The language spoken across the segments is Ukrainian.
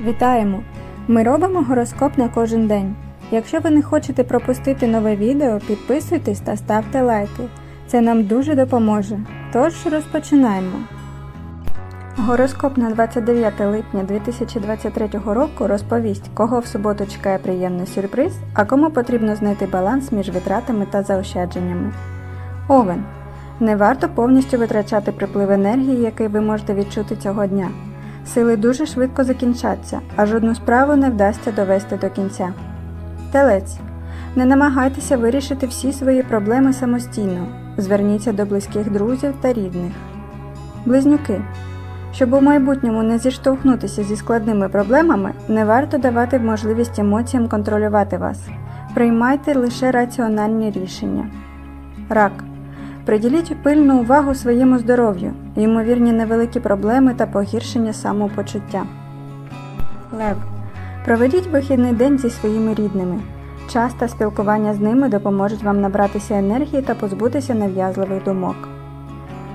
Вітаємо! Ми робимо гороскоп на кожен день. Якщо ви не хочете пропустити нове відео, підписуйтесь та ставте лайки. Це нам дуже допоможе. Тож розпочинаємо. Гороскоп на 29 липня 2023 року розповість, кого в суботу чекає приємний сюрприз, а кому потрібно знайти баланс між витратами та заощадженнями. Овен. Не варто повністю витрачати приплив енергії, який ви можете відчути цього дня. Сили дуже швидко закінчаться, а жодну справу не вдасться довести до кінця. Телець. Не намагайтеся вирішити всі свої проблеми самостійно. Зверніться до близьких друзів та рідних. Близнюки. Щоб у майбутньому не зіштовхнутися зі складними проблемами, не варто давати можливість емоціям контролювати вас. Приймайте лише раціональні рішення. Рак. Приділіть пильну увагу своєму здоров'ю, ймовірні невеликі проблеми та погіршення самопочуття. Лев. Проведіть вихідний день зі своїми рідними. Час та спілкування з ними допоможуть вам набратися енергії та позбутися нав'язливих думок.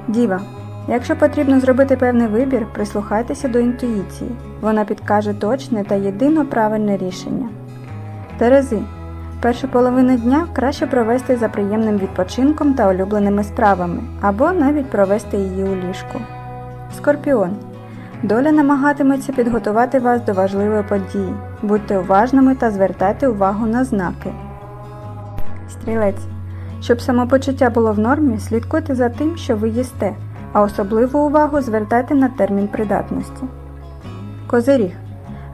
Діва. Якщо потрібно зробити певний вибір, прислухайтеся до інтуїції. Вона підкаже точне та єдино правильне рішення. Терези. Першу половину дня краще провести за приємним відпочинком та улюбленими справами, або навіть провести її у ліжку. Скорпіон. Доля намагатиметься підготувати вас до важливої події. Будьте уважними та звертайте увагу на знаки. Стрілець. Щоб самопочуття було в нормі, слідкуйте за тим, що ви їсте, а особливу увагу звертайте на термін придатності. Козиріг.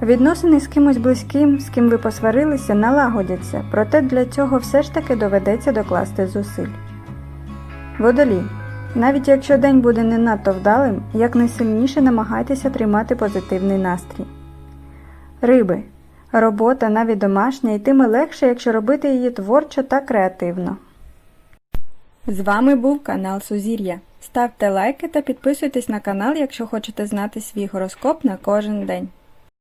Відносини з кимось близьким, з ким ви посварилися, налагодяться, проте для цього все ж таки доведеться докласти зусиль. Водолій. Навіть якщо день буде не надто вдалим, якнайсильніше намагайтеся тримати позитивний настрій. Риби. Робота навіть домашня йтиме легше, якщо робити її творчо та креативно. З вами був канал Сузір'я. Ставте лайки та підписуйтесь на канал, якщо хочете знати свій гороскоп на кожен день.